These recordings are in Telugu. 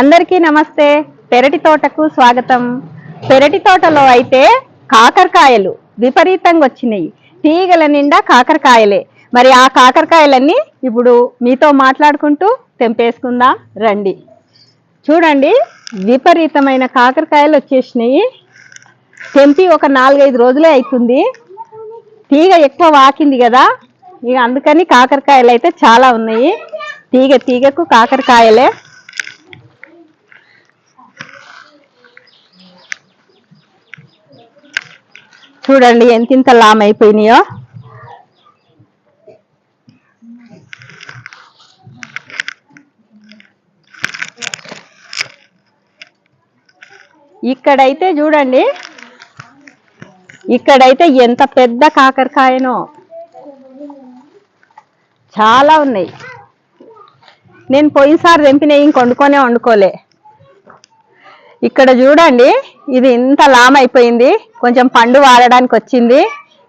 అందరికీ నమస్తే. పెరటి తోటకు స్వాగతం. పెరటి తోటలో అయితే కాకరకాయలు విపరీతంగా వచ్చినాయి. తీగల నిండా కాకరకాయలే. మరి ఆ కాకరకాయలన్నీ ఇప్పుడు మీతో మాట్లాడుకుంటూ తెంపేసుకుందాం. రండి. చూడండి విపరీతమైన కాకరకాయలు వచ్చేసినాయి. తెంపి ఒక నాలుగైదు రోజులే అవుతుంది తీగ ఎక్కువ వాకింది కదా. ఇక అందుకని కాకరకాయలు అయితే చాలా ఉన్నాయి. తీగ తీగకు కాకరకాయలే. చూడండి ఎంత ఇంత లామ్ అయిపోయినాయో ఇక్కడైతే చూడండి ఇక్కడైతే ఎంత పెద్ద కాకరకాయనో. చాలా ఉన్నాయి. నేను పోయినసారి తెంపినవి ఇంక వండుకొనే వండుకోలే. ఇక్కడ చూడండి ఇది ఇంత లామ్ అయిపోయింది కొంచెం పండు వాడడానికి వచ్చింది.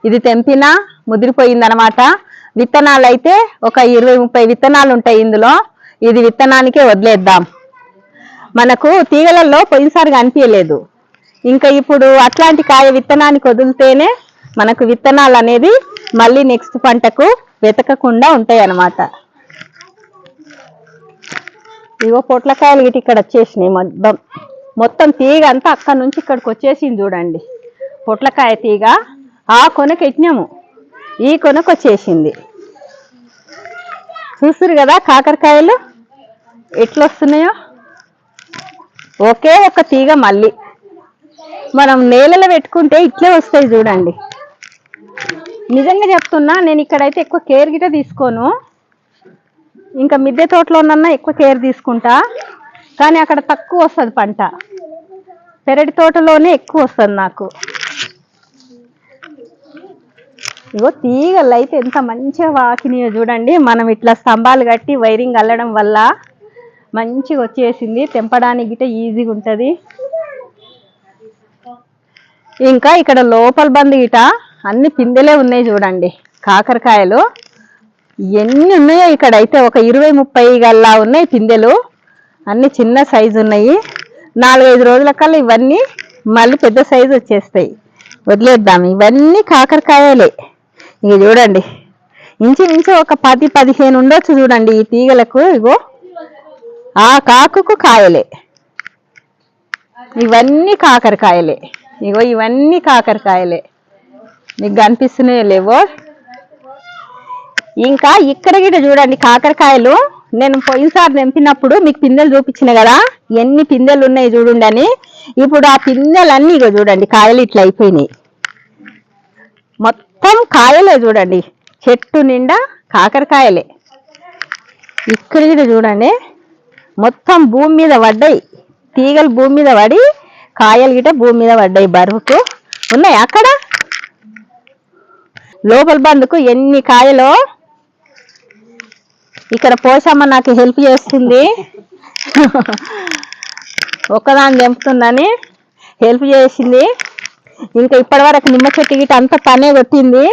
ఇది తెంపినా ముదిరిపోయింది అనమాట విత్తనాలు అయితే ఒక ఇరవై ముప్పై విత్తనాలు ఉంటాయి ఇందులో. ఇది విత్తనానికే వదిలేద్దాం. మనకు తీగలలో పోయినసారి కనిపించలేదు. ఇంకా ఇప్పుడు అట్లాంటి కాయ విత్తనానికి వదిలితేనే మనకు విత్తనాలు అనేది మళ్ళీ నెక్స్ట్ పంటకు వెతకకుండా ఉంటాయి అన్నమాట ఇవో పొట్లకాయలు గిటి ఇక్కడ వచ్చేసినాయి మొత్తం. మొత్తం తీగ అంతా అక్కడ నుంచి ఇక్కడికి వచ్చేసింది చూడండి. పొట్లకాయ తీగ. ఆ కొనకు ఎట్టినాము ఈ కొనకు వచ్చేసింది. చూస్తురు కదా కాకరకాయలు? ఎట్లా వస్తున్నాయో ఒకే ఒక తీగ మళ్ళీ. మనం నేలలో పెట్టుకుంటే ఇట్లే వస్తాయి చూడండి. నిజంగా చెప్తున్నా నేను ఇక్కడైతే ఎక్కువ కేర్ గిట తీసుకోను. ఇంకా మిద్దె తోటలో ఉన్న ఎక్కువ కేర్ తీసుకుంటా. కానీ అక్కడ తక్కువ వస్తుంది పంట. పెరటి తోటలోనే ఎక్కువ వస్తుంది నాకు. ఇగో తీగలు అయితే ఎంత మంచిగా వాకినాయో చూడండి. మనం ఇట్లా స్తంభాలు కట్టి వైరింగ్ అల్లడం వల్ల మంచిగా వచ్చేసింది. తెంపడానికి గిట ఈజీగా ఉంటుంది. ఇంకా ఇక్కడ లోపల బంద్ గిట అన్ని పిందెలే ఉన్నాయి చూడండి. కాకరకాయలు. ఎన్ని ఉన్నాయో ఇక్కడ అయితే ఒక ఇరవై ముప్పై గల్లా ఉన్నాయి పిందెలు. అన్ని చిన్న సైజు ఉన్నాయి. నాలుగైదు రోజుల కల్లా ఇవన్నీ మళ్ళీ పెద్ద సైజు వచ్చేస్తాయి. వదిలేద్దాం. ఇవన్నీ కాకరకాయలే. ఇక చూడండి. ఇంచుమించు ఒక పది పదిహేను ఉండొచ్చు చూడండి ఈ తీగలకు. ఇగో ఆ కాకుకు కాయలే. ఇవన్నీ కాకరకాయలే. ఇగో ఇవన్నీ కాకరకాయలే. మీకు కనిపిస్తున్నాయో లేవో? ఇంకా ఇక్కడ గిట చూడండి కాకరకాయలు. నేను పోయినసారి నింపినప్పుడు మీకు పిందెలు చూపించిన కదా? ఎన్ని పిందెలు ఉన్నాయి చూడండి అని. ఇప్పుడు ఆ పిందెలన్నీ ఇక చూడండి కాయలు ఇట్లా అయిపోయినాయి. మొత్తం కాయలే చూడండి. చెట్టు నిండా కాకరకాయలే. ఇక్కడ గిట చూడండి మొత్తం భూమి మీద పడ్డాయి. తీగలు భూమి మీద పడి కాయలు గిట భూమి మీద పడ్డాయి బరువుకు. ఉన్నాయి అక్కడ? లోపల బందుకు ఎన్ని కాయలో ఇక్కడ పోసమ్మ నాకు హెల్ప్ చేస్తుంది. ఒక్కదాన్ని తెంపుతుందని హెల్ప్ చేసింది. ఇంకా ఇప్పటి వరకు నిమ్మ చెట్టు గిట్ట అంత పనే కొట్టింది.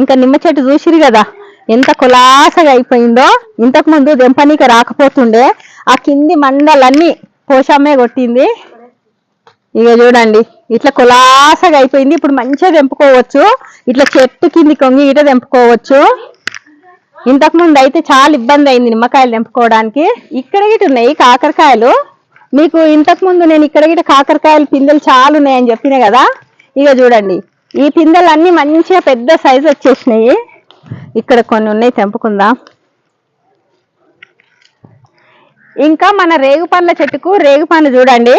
ఇంకా నిమ్మ చెట్టు చూసిరు కదా ఎంత కులాసగా అయిపోయిందో. ఇంతకు ముందు దెంపనీకి రాకపోతుండే ఆ కింది మండలన్నీ పోషమ్మే కొట్టింది. ఇక చూడండి ఇట్లా కులాసగా అయిపోయింది. ఇప్పుడు మంచిగా తెంపుకోవచ్చు. ఇట్లా చెట్టు కింది కొంగి ఇట తెంపుకోవచ్చు. ఇంతకు ముందు అయితే చాలా ఇబ్బంది అయింది నిమ్మకాయలు తెంపుకోవడానికి. ఇక్కడ గిట ఉన్నాయి కాకరకాయలు. మీకు ఇంతకు ముందు నేను ఇక్కడ గిట కాకరకాయలు పిందెలు చాలా ఉన్నాయని చెప్పిన కదా. ఇక చూడండి ఈ పిందెలు మంచిగా పెద్ద సైజు వచ్చేసినాయి. ఇక్కడ కొన్ని ఉన్నాయి తెంపుకుందాం. ఇంకా మన రేగు పండ్ల చెట్టుకు రేగు పండ్లు చూడండి.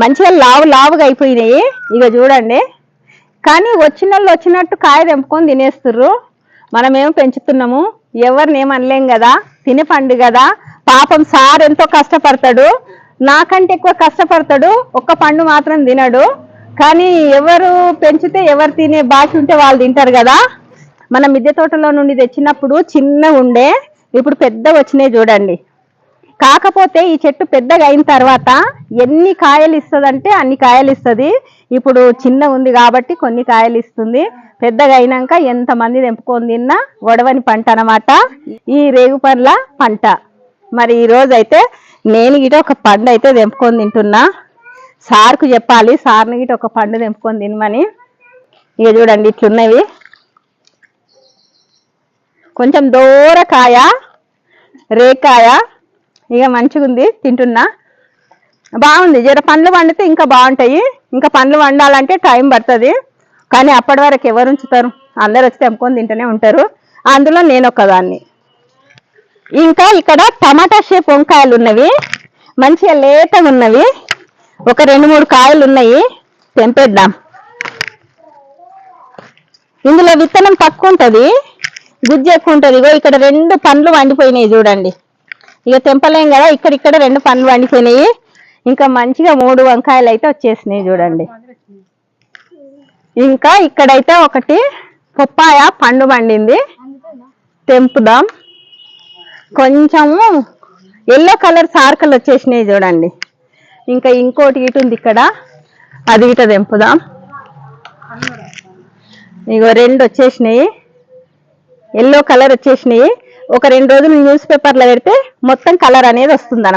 మంచిగా లావు లావుగా అయిపోయినాయి. ఇక చూడండి. కానీ వచ్చిన వాళ్ళు వచ్చినట్టు కాయ తెంపుకొని తినేస్తుర్రు. మనమేమో పెంచుతున్నాము? ఎవరిని ఏమనలేం కదా? తినే పండు కదా? పాపం సార్ ఎంతో కష్టపడతాడు. నాకంటే ఎక్కువ కష్టపడతాడు. ఒక్క పండు మాత్రం తినడు. కానీ ఎవరు పెంచితే ఎవరు తినే బాకీ ఉంటే వాళ్ళు తింటారు కదా. మన మిద్దె తోటలో నుండి తెచ్చినప్పుడు చిన్నగా ఉండే ఇప్పుడు పెద్ద వచ్చినాయి చూడండి. కాకపోతే ఈ చెట్టు పెద్దగా అయిన తర్వాత ఎన్ని కాయలు ఇస్తుందంటే అన్ని కాయలు ఇస్తుంది. ఇప్పుడు చిన్న ఉంది కాబట్టి కొన్ని కాయలు ఇస్తుంది. పెద్దగా అయినాక ఎంతమంది తెంపుకొని తిన్నా వడవని పంట అన్నమాట. ఈ రేగు పండ్ల పంట. మరి ఈరోజైతే నేను గిట ఒక పండు అయితే తెంపుకొని తింటున్నా. సార్కు చెప్పాలి. సార్ని గిట్ ఒక పండు తెంపుకొని తినమని. ఇక చూడండి ఇట్లున్నవి. కొంచెం దూరకాయ రేకాయ ఇక మంచిగా ఉంది. తింటున్నా. బాగుంది. జర పండ్లు వండితే ఇంకా బాగుంటాయి. ఇంకా పండ్లు వండాలంటే టైం పడుతుంది. కానీ అప్పటి వరకు ఎవరు ఉంచుతారు? అందరు వచ్చి తెంపుకొని తింటూనే ఉంటారు. అందులో నేను ఒకదాన్ని ఇంకా ఇక్కడ టమాటా షేప్ వంకాయలు ఉన్నవి మంచిగా లేతగా ఉన్నవి ఒక రెండు మూడు కాయలు ఉన్నాయి తెంపేద్దాం. ఇందులో విత్తనం తక్కువ ఉంటుంది గుజ్జు ఎక్కువ ఉంటుంది. ఇగో ఇక్కడ రెండు పండ్లు వండిపోయినాయి చూడండి. ఇక తెంపలేం కదా ఇక్కడ ఇక్కడ రెండు పండ్లు వండిపోయినాయి. ఇంకా మంచిగా మూడు వంకాయలు అయితే వచ్చేసినాయి చూడండి. ఇంకా ఇక్కడైతే ఒకటి పొప్పాయ పండు పండింది తెంపుదాం. కొంచెము ఎల్లో కలర్ సార్కలు వచ్చేసినాయి చూడండి. ఇంకా ఇంకోటి ఇటు ఉంది ఇక్కడ. అది ఇట తెంపుదాం. ఇగో రెండు వచ్చేసినాయి. ఎల్లో కలర్ వచ్చేసినాయి. ఒక రెండు రోజులు న్యూస్ పేపర్లో పెడితే మొత్తం కలర్ అనేది వస్తుంది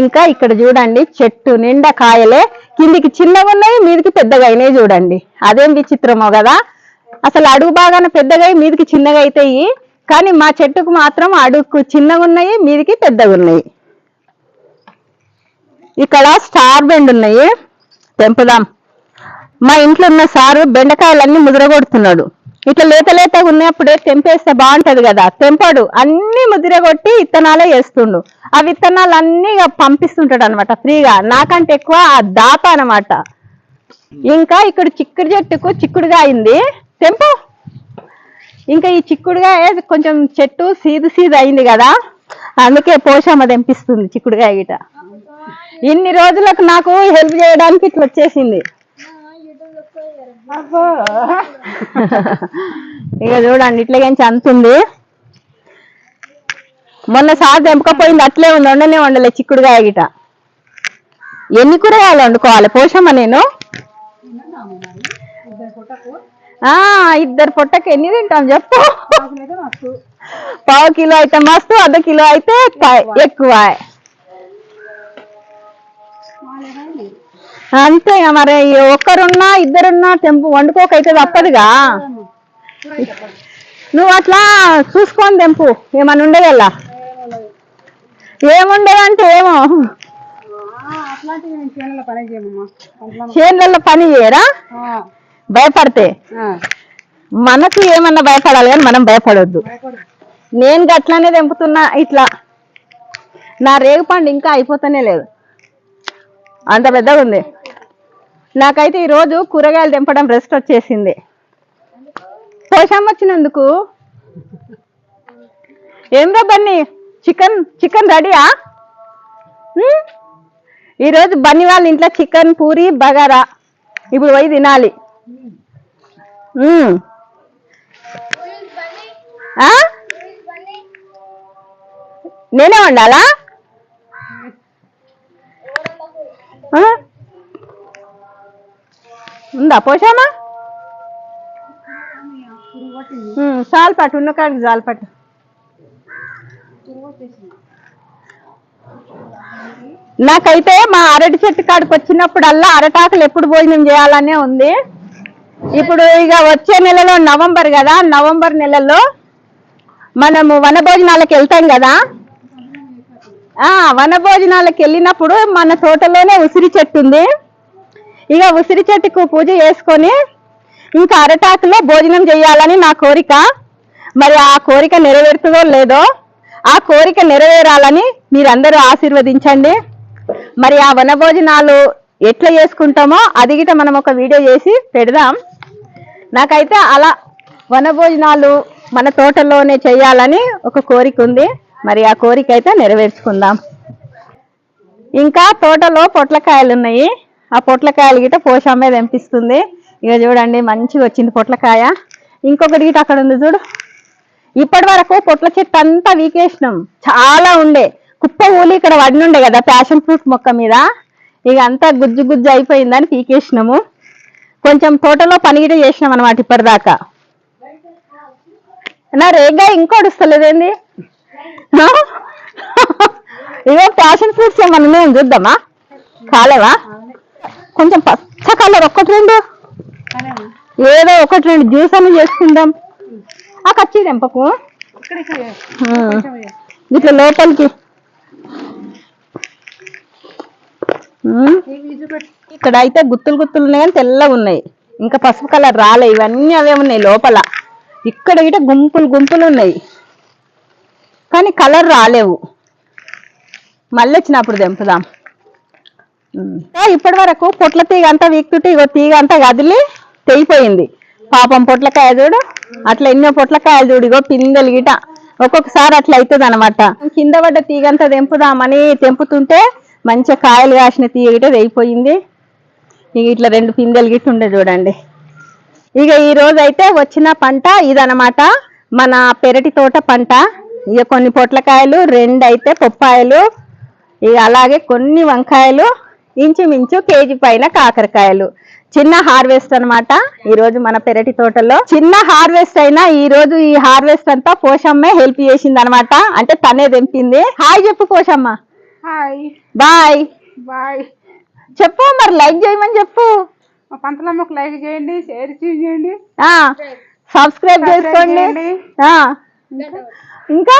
ఇంకా ఇక్కడ చూడండి చెట్టు నిండా కాయలే. కిందికి చిన్నగా ఉన్నాయి మీదికి పెద్దగా అయినాయి చూడండి. అదేం విచిత్రమో కదా. అసలు అడుగు బాగానే పెద్దగా అయి మీదికి చిన్నగా అవుతాయి కానీ మా చెట్టుకు మాత్రం అడుగు చిన్నగా ఉన్నాయి మీదికి పెద్దగా ఉన్నాయి. ఇక్కడ స్టార్ బెండ్ ఉన్నాయి. తెంపుదాం. మా ఇంట్లో ఉన్న సారు బెండకాయలన్నీ ముద్రగొడుతున్నాడు. ఇట్లా లేత లేతగా ఉన్నప్పుడే తెంపేస్తే బాగుంటది కదా. తెంపడు. అన్ని ముద్రగొట్టి విత్తనాలే వేస్తుండు. ఆ విత్తనాలు అన్ని ఇక పంపిస్తుంటాడు అనమాట ఫ్రీగా. నాకంటే ఎక్కువ ఆ దాత అనమాట ఇంకా ఇక్కడ చిక్కుడు చెట్టుకు చిక్కుడుగా అయింది. తెంపు. ఇంకా ఈ చిక్కుడుగా కొంచెం చెట్టు సీదు సీదు అయింది కదా. అందుకే పోషమ్మ తెంపిస్తుంది చిక్కుడుగా గిట ఇన్ని రోజులకు నాకు హెల్ప్ చేయడానికి ఇట్లా వచ్చేసింది. ఇక చూడండి ఇట్లాగేంచి అంతుంది మొన్న సార్ తెంపకపోయింది అట్లే ఉంది వండనే వండలే చిక్కుడుగాయ గిట ఎన్ని కూరగాయలు వండుకోవాలి? పోషమ్మ నేను? ఆ ఇద్దరు పొట్టకి ఎన్ని తింటాం చెప్పు. పావు కిలో అయితే మస్తు అర్ధ కిలో అయితే ఎక్కువ. అంతే ఇక మరి ఒక్కరున్నా ఇద్దరున్నా తెంపు వండుకోకైతే తప్పదుగా. నువ్వు అట్లా చూసుకొని తెంపు ఏమన్నా ఉండేదల్లా? ఏముండేదంటే ఏమో. చేనులలో పని చేయరా? భయపడితే? మనకు ఏమన్నా భయపడాలి కానీ మనం భయపడొద్దు. నేను గట్లనే తెంపుతున్నా ఇట్లా. నా రేగుపండు ఇంకా అయిపోతూనే లేదు. అంత పెద్దగా ఉంది. నాకైతే ఈరోజు కూరగాయలు తెంపడం రెస్ట్ వచ్చేసింది. పోషమ్మ వచ్చినందుకు. ఏం రా బన్నీ? చికెన్ చికెన్ రెడీయా? ఈరోజు బన్నీ వాళ్ళ ఇంట్లో చికెన్ పూరి బగారా. ఇప్పుడు పోయి తినాలి. ఆ? నేనే వండాలా? ఉందా పోషామా? చాలు పట్టు ఉన్న కాడికి పట్టు. నాకైతే మా అరటి చెట్టు కాడికి వచ్చినప్పుడల్లా అరటాకులు ఎప్పుడు భోజనం చేయాలనే ఉంది. ఇప్పుడు ఇక వచ్చే నెలలో నవంబర్ కదా నవంబర్ నెలలో మనము వన భోజనాలకు వెళ్తాం కదా. ఆ వన వెళ్ళినప్పుడు మన తోటలోనే ఉసిరి చెట్టు ఉంది. ఇక ఉసిరి చెట్టుకు పూజ చేసుకొని ఇంకా అరటాకులో భోజనం చేయాలని నా కోరిక. మరి ఆ కోరిక నెరవేరుతుందో లేదో ఆ కోరిక నెరవేరాలని మీరందరూ ఆశీర్వదించండి. మరి ఆ వన భోజనాలు ఎట్లా చేసుకుంటామో అది గిట మనం ఒక వీడియో చేసి పెడదాం. నాకైతే అలా వన భోజనాలు మన తోటలోనే చేయాలని ఒక కోరిక ఉంది. మరి ఆ కోరిక అయితే నెరవేర్చుకుందాం. ఇంకా తోటలో పొట్లకాయలు ఉన్నాయి. ఆ పొట్లకాయలు గిట పోషమ్మే తెంపిస్తుంది. ఇక చూడండి మంచిగా వచ్చింది పొట్లకాయ. ఇంకొకటి గిట అక్కడ ఉంది చూడు. ఇప్పటి వరకు పొట్ల చెట్టు అంతా వీకేసినాం. చాలా ఉండే. కుప్ప ఊలి ఇక్కడ వడినుండే కదా ప్యాషన్ ఫ్రూట్ మొక్క మీద. ఇక అంతా గుజ్జు గుజ్జు అయిపోయిందని పీకేసినాము. కొంచెం తోటలో పనిగిట చేసినాం అనమాట ఇప్పటిదాకా. నా రేగ్గా ఇంకోటి వస్తలేదేంది? ఇవో ప్యాషన్ ఫ్రూట్స్ ఏమన్నా మేము చూద్దామా? కాలేవా? కొంచెం పచ్చ కలర్ ఒకటి రెండు. ఏదో ఒకటి రెండు జ్యూస్ అని చేసుకుందాం. ఆ కచ్చి తెంపకు ఇట్లా లోపలికి. ఇక్కడ అయితే గుత్తులు గుత్తులు ఉన్నాయి కానీ తెల్లగా ఉన్నాయి. ఇంకా పసుపు కలర్ రాలే. ఇవన్నీ అవే ఉన్నాయి లోపల. ఇక్కడ గిట గుంపులు గుంపులు ఉన్నాయి. కానీ కలర్ రాలేవు. మళ్ళీ వచ్చినప్పుడు తెంపుదాం ఇప్పటి వరకు పొట్ల తీగ అంతా వీక్తుంటే ఇగో తీగ అంతా కదిలి తెగిపోయింది. పాపం పొట్లకాయ చూడు అట్లా ఎన్నో పొట్లకాయలు చూడు ఇగో పిందెలు గిట. ఒక్కొక్కసారి అట్లా అవుతుంది అనమాట కింద పడ్డ తీగ అంతా తెంపుదామని తెంపుతుంటే మంచిగా కాయలు కాసిన తీగ గిట తెగిపోయింది. ఇక ఇట్లా రెండు పిందెలు గిట్ట ఉండే చూడండి. ఇక ఈ రోజు అయితే వచ్చిన పంట ఇదనమాట. మన పెరటి తోట పంట. ఇక కొన్ని పొట్లకాయలు రెండు అయితే పొప్పాయలు ఇక అలాగే కొన్ని వంకాయలు ఇంచుమించు కేజీ పైన కాకరకాయలు. చిన్న హార్వెస్ట్ అన్నమాట ఈ రోజు మన పెరటి తోటలో. చిన్న హార్వెస్ట్ అయినా ఈ రోజు ఈ హార్వెస్ట్ అంతా పోషమ్మే హెల్ప్ చేసింది అనమాట అంటే తనే తెంపింది. హాయ్ చెప్పు పోషమ్మ. హాయ్. బాయ్. బాయ్. చెప్పు మరి లైక్ చేయమని చెప్పు. పంతలమ్మకు లైక్ చేయండి షేర్ చేయండి. సబ్స్క్రైబ్ చేసుకోండి. ఇంకా?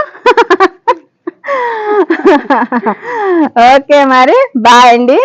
ఓకే మరి బాయ్ అండి.